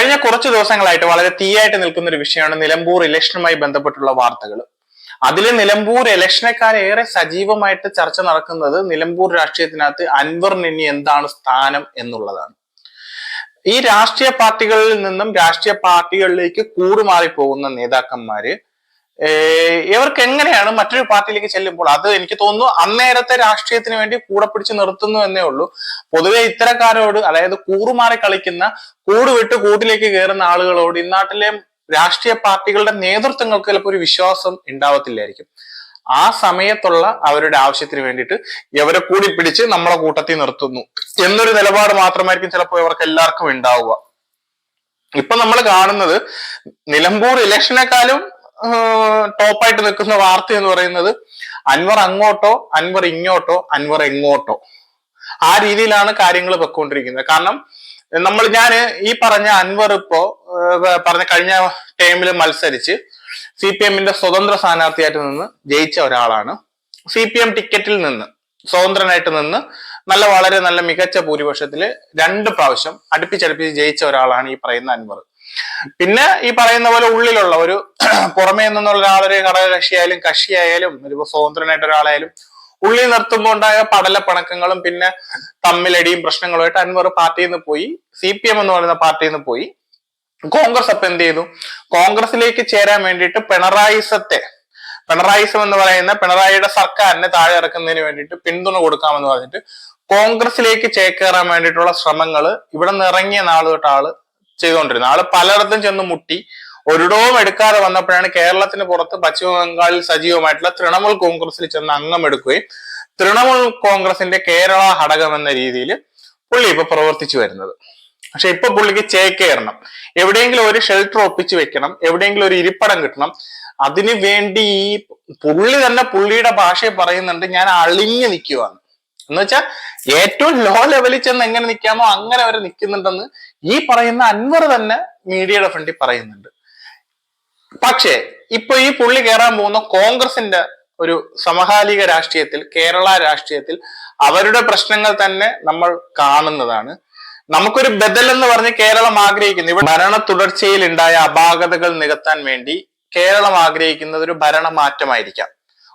കഴിഞ്ഞ കുറച്ച് ദിവസങ്ങളായിട്ട് വളരെ തീയായിട്ട് നിൽക്കുന്ന ഒരു വിഷയമാണ് നിലമ്പൂർ ഇലക്ഷനുമായി ബന്ധപ്പെട്ടുള്ള വാർത്തകൾ അതിൽ നിലമ്പൂർ ഇലക്ഷനേക്കാൾ ഏറെ സജീവമായിട്ട് ചർച്ച നടക്കുന്നത് നിലമ്പൂർ രാഷ്ട്രീയത്തിനകത്ത് അൻവറിന് ഇനി എന്താണ് സ്ഥാനം എന്നുള്ളതാണ്. ഈ രാഷ്ട്രീയ പാർട്ടികളിൽ നിന്നും രാഷ്ട്രീയ പാർട്ടികളിലേക്ക് കൂടുമാറി പോകുന്ന നേതാക്കന്മാര് ഇവർക്ക് എങ്ങനെയാണ് മറ്റൊരു പാർട്ടിയിലേക്ക് ചെല്ലുമ്പോൾ അത് എനിക്ക് തോന്നുന്നു അന്നേരത്തെ രാഷ്ട്രീയത്തിന് വേണ്ടി കൂടെ പിടിച്ച് നിർത്തുന്നു എന്നേ ഉള്ളൂ. പൊതുവെ ഇത്തരക്കാരോട് അതായത് കൂറുമാറി കളിക്കുന്ന കൂട് വിട്ട് കൂട്ടിലേക്ക് കയറുന്ന ആളുകളോട് ഇന്നാട്ടിലെ രാഷ്ട്രീയ പാർട്ടികളുടെ നേതൃത്വങ്ങൾക്ക് ചിലപ്പോൾ ഒരു വിശ്വാസം ഉണ്ടാവത്തില്ലായിരിക്കും. ആ സമയത്തുള്ള അവരുടെ ആവശ്യത്തിന് വേണ്ടിയിട്ട് ഇവരെ കൂടി പിടിച്ച് നമ്മളെ കൂട്ടത്തിൽ നിർത്തുന്നു എന്നൊരു നിലപാട് മാത്രമായിരിക്കും ചിലപ്പോൾ ഇവർക്ക് എല്ലാവർക്കും ഉണ്ടാവുക. ഇപ്പൊ നമ്മൾ കാണുന്നത് നിലമ്പൂർ ഇലക്ഷനേക്കാളും ടോപ്പായിട്ട് നിൽക്കുന്ന വാർത്ത എന്ന് പറയുന്നത് അൻവർ അങ്ങോട്ടോ അൻവർ ഇങ്ങോട്ടോ അൻവർ എങ്ങോട്ടോ. ആ രീതിയിലാണ് കാര്യങ്ങൾ വെക്കൊണ്ടിരിക്കുന്നത് കാരണം നമ്മൾ ഞാൻ ഈ പറഞ്ഞ അൻവർ ഇപ്പോ പറഞ്ഞ കഴിഞ്ഞ ടൈമിൽ മത്സരിച്ച് സി പി എമ്മിന്റെ സ്വതന്ത്ര സ്ഥാനാർത്ഥിയായിട്ട് നിന്ന് ജയിച്ച ഒരാളാണ്. സി പി എം ടിക്കറ്റിൽ നിന്ന് സ്വതന്ത്രനായിട്ട് നിന്ന് നല്ല വളരെ നല്ല മികച്ച ഭൂരിപക്ഷത്തിൽ രണ്ട് പ്രാവശ്യം അടുപ്പിച്ചടുപ്പിച്ച് ജയിച്ച ഒരാളാണ് ഈ പറയുന്ന അൻവർ. പിന്നെ ഈ പറയുന്ന പോലെ ഉള്ളിലുള്ള ഒരു പുറമേ നിന്നുള്ള ഒരാളൊരു ഘടകകക്ഷിയായാലും കക്ഷിയായാലും ഒരു സ്വതന്ത്രനായിട്ട് ഒരാളായാലും ഉള്ളിൽ നിർത്തുമ്പോൾ ഉണ്ടായ പടലപ്പണക്കങ്ങളും പിന്നെ തമ്മിലടിയും പ്രശ്നങ്ങളുമായിട്ട് അൻവർ പാർട്ടിയിൽ നിന്ന് പോയി സി പി എം എന്ന് പറയുന്ന പാർട്ടിയിൽ നിന്ന് പോയി. കോൺഗ്രസ് അപ്പൊ എന്ത് ചെയ്തു? കോൺഗ്രസിലേക്ക് ചേരാൻ വേണ്ടിയിട്ട് പിണറായിസത്തെ പിണറായിസം എന്ന് പറയുന്ന പിണറായിയുടെ സർക്കാരിനെ താഴെ ഇറക്കുന്നതിന് വേണ്ടിയിട്ട് പിന്തുണ കൊടുക്കാമെന്ന് പറഞ്ഞിട്ട് കോൺഗ്രസിലേക്ക് ചേക്കേറാൻ വേണ്ടിയിട്ടുള്ള ശ്രമങ്ങൾ ഇവിടെ നിന്ന് ഇറങ്ങിയ നാൾ ചെയ്തുകൊണ്ടിരുന്നത്. ആൾ പലയിടത്തും ചെന്ന് മുട്ടി. ഒരിടവും എടുക്കാതെ വന്നപ്പോഴാണ് കേരളത്തിന് പുറത്ത് പശ്ചിമ ബംഗാളിൽ സജീവമായിട്ടുള്ള തൃണമൂൽ കോൺഗ്രസിൽ ചെന്ന് അംഗം എടുക്കുകയും തൃണമൂൽ കോൺഗ്രസിന്റെ കേരള ഘടകം എന്ന രീതിയിൽ പുള്ളി ഇപ്പൊ പ്രവർത്തിച്ചു വരുന്നത്. പക്ഷെ ഇപ്പൊ പുള്ളിക്ക് ചേക്കേറണം. എവിടെയെങ്കിലും ഒരു ഷെൽട്ടർ ഒപ്പിച്ച് വെക്കണം. എവിടെയെങ്കിലും ഒരു ഇരിപ്പടം കിട്ടണം. അതിനു വേണ്ടി ഈ പുള്ളി തന്നെ പുള്ളിയുടെ ഭാഷയെ പറയുന്നുണ്ട് ഞാൻ അളിഞ്ഞു നിൽക്കുവാണ് എന്ന് വെച്ചാൽ ഏറ്റവും ലോ ലെവലിൽ ചെന്ന് എങ്ങനെ നിൽക്കാമോ അങ്ങനെ അവർ നിൽക്കുന്നുണ്ടെന്ന് ഈ പറയുന്ന അൻവർ തന്നെ മീഡിയയുടെ ഫ്രണ്ടിൽ പറയുന്നുണ്ട്. പക്ഷേ ഇപ്പൊ ഈ പുള്ളി കയറാൻ പോകുന്ന കോൺഗ്രസിന്റെ ഒരു സമകാലിക രാഷ്ട്രീയത്തിൽ കേരള രാഷ്ട്രീയത്തിൽ അവരുടെ പ്രശ്നങ്ങൾ തന്നെ നമ്മൾ കാണുന്നതാണ്. നമുക്കൊരു ബദൽ എന്ന് പറഞ്ഞ് കേരളം ആഗ്രഹിക്കുന്നു. ഇവിടെ ഭരണ തുടർച്ചയിൽ ഉണ്ടായ അപാകതകൾ നികത്താൻ വേണ്ടി കേരളം ആഗ്രഹിക്കുന്നത് ഒരു ഭരണമാറ്റമായിരിക്കാം.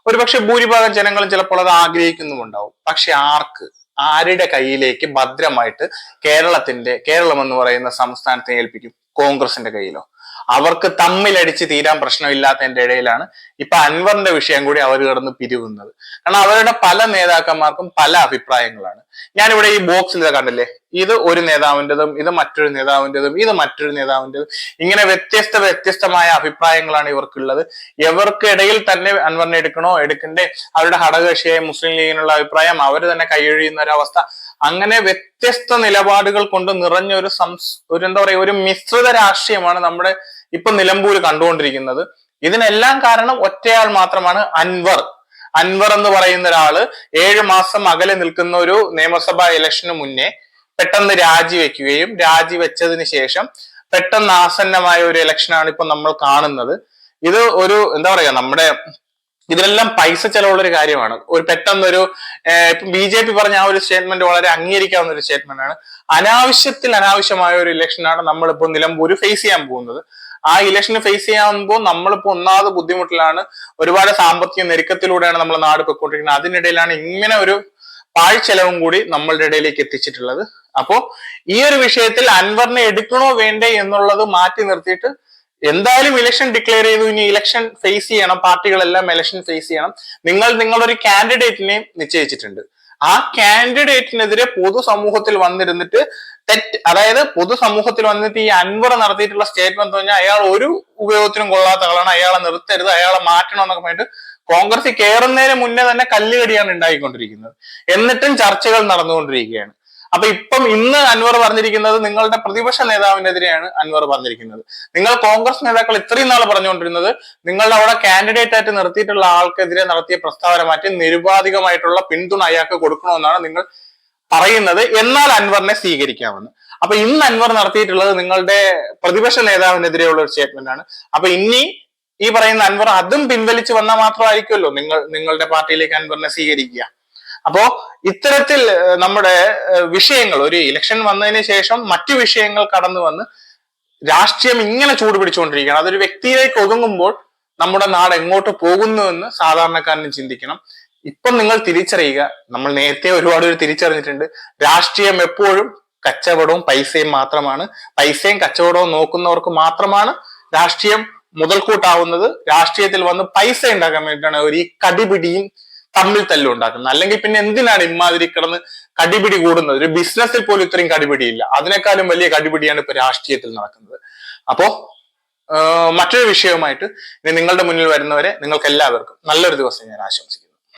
ഒരുപക്ഷെ ഭൂരിഭാഗം ജനങ്ങളും ചിലപ്പോൾ അത് ആഗ്രഹിക്കുന്നുമുണ്ടാവും. പക്ഷെ ആർക്ക്? ആരുടെ കയ്യിലേക്ക് ഭദ്രമായിട്ട് കേരളത്തിന്റെ കേരളം എന്ന് പറയുന്ന സംസ്ഥാനത്തെ ഏൽപ്പിക്കും? കോൺഗ്രസിന്റെ കയ്യിലോ. അവർക്ക് തമ്മിലടിച്ച് തീരാൻ പ്രശ്നമില്ലാത്തതിന്റെ ഇടയിലാണ് ഇപ്പൊ അൻവറിന്റെ വിഷയം കൂടി അവർ കിടന്ന് പിരിവുന്നത്. കാരണം അവരുടെ പല നേതാക്കന്മാർക്കും പല അഭിപ്രായങ്ങളാണ്. ഞാനിവിടെ ഈ ബോക്സിൽ ഇത് കണ്ടില്ലേ? ഇത് ഒരു നേതാവിന്റെതും ഇത് മറ്റൊരു നേതാവിന്റെതും ഇത് മറ്റൊരു നേതാവിന്റെതും. ഇങ്ങനെ വ്യത്യസ്ത വ്യത്യസ്തമായ അഭിപ്രായങ്ങളാണ് ഇവർക്കുള്ളത്. ഇവർക്കിടയിൽ തന്നെ അൻവറിനെ എടുക്കണോ? എടുക്കണ്ടേ? അവരുടെ ഘടകകക്ഷിയായ മുസ്ലിം ലീഗിനുള്ള അഭിപ്രായം അവർ തന്നെ കൈയൊഴിയുന്ന ഒരവസ്ഥ അങ്ങനെ വ്യത്യസ്ത നിലപാടുകൾ കൊണ്ട് നിറഞ്ഞ ഒരു സംസ് ഒരു എന്താ പറയുക ഒരു മിശ്രിത രാഷ്ട്രീയമാണ് നമ്മുടെ ഇപ്പൊ നിലമ്പൂർ കണ്ടുകൊണ്ടിരിക്കുന്നത്. ഇതിനെല്ലാം കാരണം ഒറ്റയാൾ മാത്രമാണ് അൻവർ. അൻവർ എന്ന് പറയുന്ന ഒരാൾ ഏഴ് മാസം അകലെ നിൽക്കുന്ന ഒരു നിയമസഭാ ഇലക്ഷന് മുന്നേ പെട്ടെന്ന് രാജിവെക്കുകയും രാജിവെച്ചതിന് ശേഷം പെട്ടെന്ന് ആസന്നമായ ഒരു ഇലക്ഷനാണ് ഇപ്പൊ നമ്മൾ കാണുന്നത്. ഇത് ഒരു എന്താ പറയാ നമ്മുടെ ഇതിലെല്ലാം പൈസ ചെലവുള്ള ഒരു കാര്യമാണ്. ഒരു പെട്ടെന്നൊരു ഇപ്പം ബി ജെ പി പറഞ്ഞ ആ ഒരു സ്റ്റേറ്റ്മെന്റ് വളരെ അംഗീകരിക്കാവുന്ന ഒരു സ്റ്റേറ്റ്മെന്റ് ആണ്. അനാവശ്യത്തിൽ അനാവശ്യമായ ഒരു ഇലക്ഷനാണ് നമ്മളിപ്പോ നിലമ്പൂര് ഫേസ് ചെയ്യാൻ പോകുന്നത്. ആ ഇലക്ഷന് ഫേസ് ചെയ്യാകുമ്പോൾ നമ്മളിപ്പോ ഒന്നാമത് ബുദ്ധിമുട്ടിലാണ്. ഒരുപാട് സാമ്പത്തിക ഞെരുക്കത്തിലൂടെയാണ് നമ്മൾ നാട് പൊയ്ക്കൊണ്ടിരിക്കുന്നത്. അതിനിടയിലാണ് ഇങ്ങനെ ഒരു പാഴ്ചെലവും കൂടി നമ്മളുടെ ഇടയിലേക്ക് എത്തിച്ചിട്ടുള്ളത്. അപ്പോ ഈ ഒരു വിഷയത്തിൽ അൻവറിനെ എടുക്കണോ വേണ്ടേ എന്നുള്ളത് മാറ്റി നിർത്തിയിട്ട് എന്തായാലും ഇലക്ഷൻ ഡിക്ലെയർ ചെയ്തു. ഇനി ഇലക്ഷൻ ഫേസ് ചെയ്യണം. പാർട്ടികളെല്ലാം ഇലക്ഷൻ ഫേസ് ചെയ്യണം. നിങ്ങൾ നിങ്ങളൊരു കാൻഡിഡേറ്റിനെ നിശ്ചയിച്ചിട്ടുണ്ട്. ആ കാൻഡിഡേറ്റിനെതിരെ പൊതുസമൂഹത്തിൽ വന്നിരുന്നിട്ട് തെറ്റ് അതായത് പൊതുസമൂഹത്തിൽ വന്നിട്ട് ഈ അൻവർ നടത്തിയിട്ടുള്ള സ്റ്റേറ്റ്മെന്റ് എന്ന് പറഞ്ഞാൽ അയാൾ ഒരു ഉപയോഗത്തിനും കൊള്ളാത്ത ആളാണ്. അയാളെ നിർത്തരുത് അയാളെ മാറ്റണം എന്നൊക്കെ പറഞ്ഞിട്ട് കോൺഗ്രസ് കയറുന്നതിന് മുന്നേ തന്നെ കല്ലുകടിയാണ് ഉണ്ടായിക്കൊണ്ടിരിക്കുന്നത്. എന്നിട്ടും ചർച്ചകൾ നടന്നുകൊണ്ടിരിക്കുകയാണ്. അപ്പൊ ഇപ്പം ഇന്ന് അൻവർ പറഞ്ഞിരിക്കുന്നത് നിങ്ങളുടെ പ്രതിപക്ഷ നേതാവിനെതിരെയാണ് അൻവർ പറഞ്ഞിരിക്കുന്നത്. നിങ്ങൾ കോൺഗ്രസ് നേതാക്കൾ ഇത്രയും നാൾ പറഞ്ഞുകൊണ്ടിരുന്നത് നിങ്ങളുടെ അവിടെ കാൻഡിഡേറ്റ് ആയിട്ട് നിർത്തിയിട്ടുള്ള ആൾക്കെതിരെ നടത്തിയ പ്രസ്താവന മാറ്റി നിരുപാധികമായിട്ടുള്ള പിന്തുണ അയാൾക്ക് കൊടുക്കണമെന്നാണ് നിങ്ങൾ പറയുന്നത്. എന്നാൽ അൻവറിനെ സ്വീകരിക്കാമെന്ന്. അപ്പൊ ഇന്ന് അൻവർ നടത്തിയിട്ടുള്ളത് നിങ്ങളുടെ പ്രതിപക്ഷ നേതാവിനെതിരെയുള്ള ഒരു സ്റ്റേറ്റ്മെന്റ് ആണ്. അപ്പൊ ഇനി ഈ പറയുന്ന അൻവർ അതും പിൻവലിച്ച് വന്നാൽ മാത്രമായിരിക്കുമല്ലോ നിങ്ങൾ നിങ്ങളുടെ പാർട്ടിയിലേക്ക് അൻവറിനെ സ്വീകരിക്കുക. അപ്പോ ഇത്തരത്തിൽ നമ്മുടെ വിഷയങ്ങൾ ഒരു ഇലക്ഷൻ വന്നതിന് ശേഷം മറ്റു വിഷയങ്ങൾ കടന്നു വന്ന് രാഷ്ട്രീയം ഇങ്ങനെ ചൂട് പിടിച്ചുകൊണ്ടിരിക്കുകയാണ്. അതൊരു വ്യക്തിയിലേക്ക് ഒതുങ്ങുമ്പോൾ നമ്മുടെ നാട് എങ്ങോട്ട് പോകുന്നു എന്ന് സാധാരണക്കാരന് ചിന്തിക്കണം. ഇപ്പം നിങ്ങൾ തിരിച്ചറിയുക നമ്മൾ നേരത്തെ ഒരുപാട് ഒരു തിരിച്ചറിഞ്ഞിട്ടുണ്ട്. രാഷ്ട്രീയം എപ്പോഴും കച്ചവടവും പൈസയും മാത്രമാണ്. പൈസയും കച്ചവടവും നോക്കുന്നവർക്ക് മാത്രമാണ് രാഷ്ട്രീയം മുതൽക്കൂട്ടാവുന്നത്. രാഷ്ട്രീയത്തിൽ വന്ന് പൈസ ഉണ്ടാക്കാൻ വേണ്ടിയിട്ടാണ് ഒരു ഈ കടിപിടിയും തമ്മിൽ തല്ലും ഉണ്ടാക്കുന്നത്. അല്ലെങ്കിൽ പിന്നെ എന്തിനാണ് ഇമാതിരി കിടന്ന് കടിപിടി കൂടുന്നത്? ഒരു ബിസിനസ്സിൽ പോലും ഇത്രയും കടിപിടിയില്ല. അതിനേക്കാളും വലിയ കടിപിടിയാണ് ഇപ്പൊ രാഷ്ട്രീയത്തിൽ നടക്കുന്നത്. അപ്പോ മറ്റൊരു വിഷയവുമായിട്ട് ഇനി നിങ്ങളുടെ മുന്നിൽ വരുന്നവരെ നിങ്ങൾക്ക് എല്ലാവർക്കും നല്ലൊരു ദിവസം ഞാൻ ആശംസിക്കുന്നു.